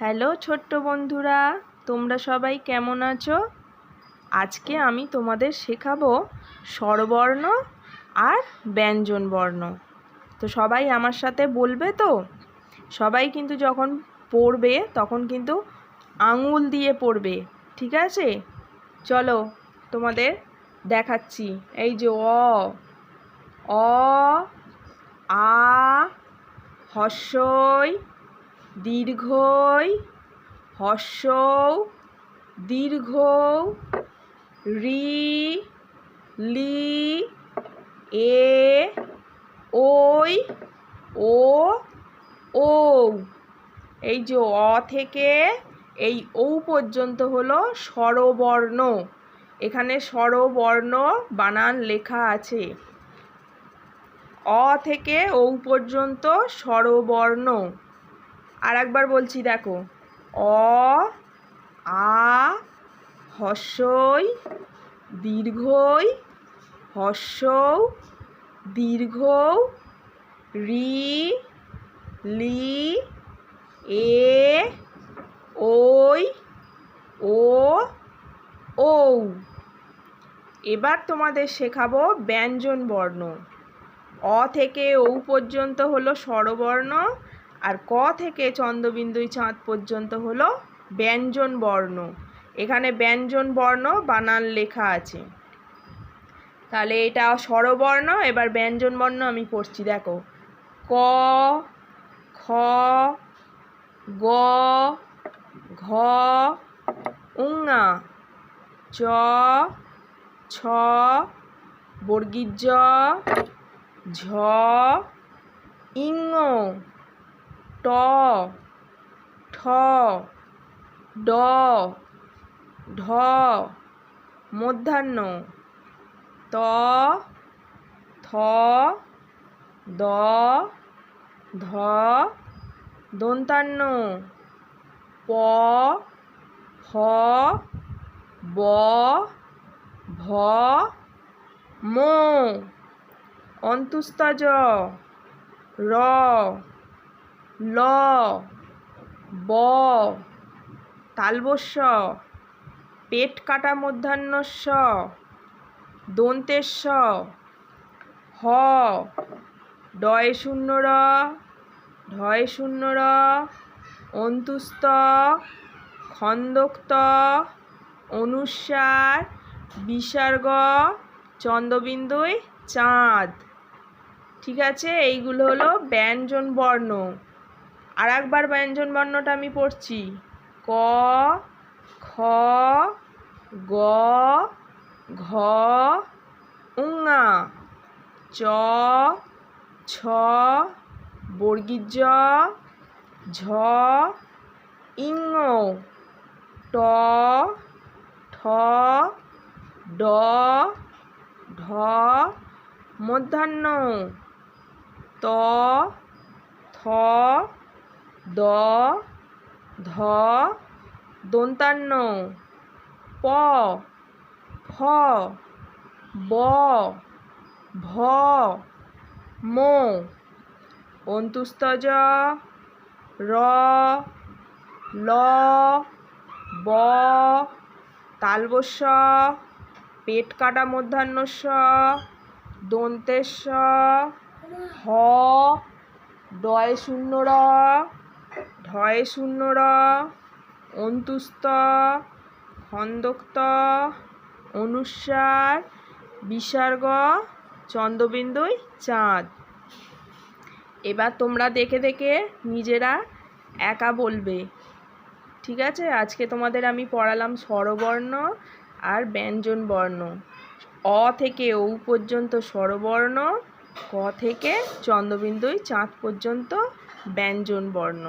Hello ছোট্ট বন্ধুরা, তোমরা সবাই কেমন আছো? আজকে আমি তোমাদের শেখাবো স্বরবর্ণ আর ব্যঞ্জন বর্ণ তো সবাই আমার সাথে বলবে তো? সবাই কিন্তু যখন পড়বে, তখন কিন্তু আঙুল দিয়ে পড়বে, ঠিক আছে? চলো তোমাদের দেখাচ্ছি। এই যে অ অ, আ হর্ষই দীর্ঘই হর্ষৌ, দীর্ঘ রি লি এ ওই ও ও এই যে অ থেকে এই ও পর্যন্ত হলো স্বরবর্ণ। এখানে স্বরবর্ণ বানান লেখা আছে। অ থেকে ও পর্যন্ত স্বরবর্ণ। আর একবার বলছি, দেখো। অ, আ, হর্ষই, দীর্ঘই হর্ষ দীর্ঘ রি, লি, এ, ওই, ও ও এবার তোমাদের শেখাবো ব্যঞ্জন বর্ণ। অ থেকে ও পর্যন্ত হলো স্বরবর্ণ আর ক থেকে চন্দ্রবিন্দুই চাঁদ পর্যন্ত হলো ব্যঞ্জন বর্ণ। এখানে ব্যঞ্জন বর্ণ বানান লেখা আছে। তাহলে এটা স্বরবর্ণ, এবার ব্যঞ্জন বর্ণ আমি পড়ছি, দেখো। ক, খ, গ, ঘ, উঙা, চ, ছ বর্গীজ ঝ ইঙ ট, ঠ, ড ঢ মধ্যাহ্ন, ত, থ, দ, ধ দন্তান্ন প ফ ব, ভ, ম অন্তুস্তজ র ল, ব, তালবস্য, পেট কাটা মধ্যাহ্নস্য, দন্তেস্য, হ, ডয় শূন্য র ঢয় শূন্য র, অন্তুস্ত, খন্দোক্ত অনুস্বার বিসর্গ চন্দ্রবিন্দুই চাঁদ। ঠিক আছে? এইগুলো হলো ব্যঞ্জন বর্ণ। আর একবার ব্যঞ্জন বর্ণটা আমি পড়ছি। ক, খ, গ, ঘ, উঙা, চ, ছ, বর্গীজ, ঝ ইঙ ট, ঠ, ড, ঢ, মধ্যাহ্ন, ত, থ দ, ধ, দন্তান্ন, প, ফ, ব, ভ, ম অন্তুস্তজ র, ল, ব, তালবস্য পেট কাটা মধ্যাহ্নস্য দন্তেস্য হ ডয় শূন্য র ঢয় শূন্য র অন্তুস্ত খন্দোক্ত, অনুসার, বিসর্গ, চন্দ্রবিন্দুই চাঁদ। এবার তোমরা দেখে দেখে নিজেরা একা বলবে। ঠিক আছে? আজকে তোমাদের আমি পড়ালাম স্বরবর্ণ আর ব্যঞ্জন বর্ণ অ থেকে ও পর্যন্ত স্বরবর্ণ, ক থেকে চন্দ্রবিন্দুই চাঁদ পর্যন্ত ব্যঞ্জন বর্ণ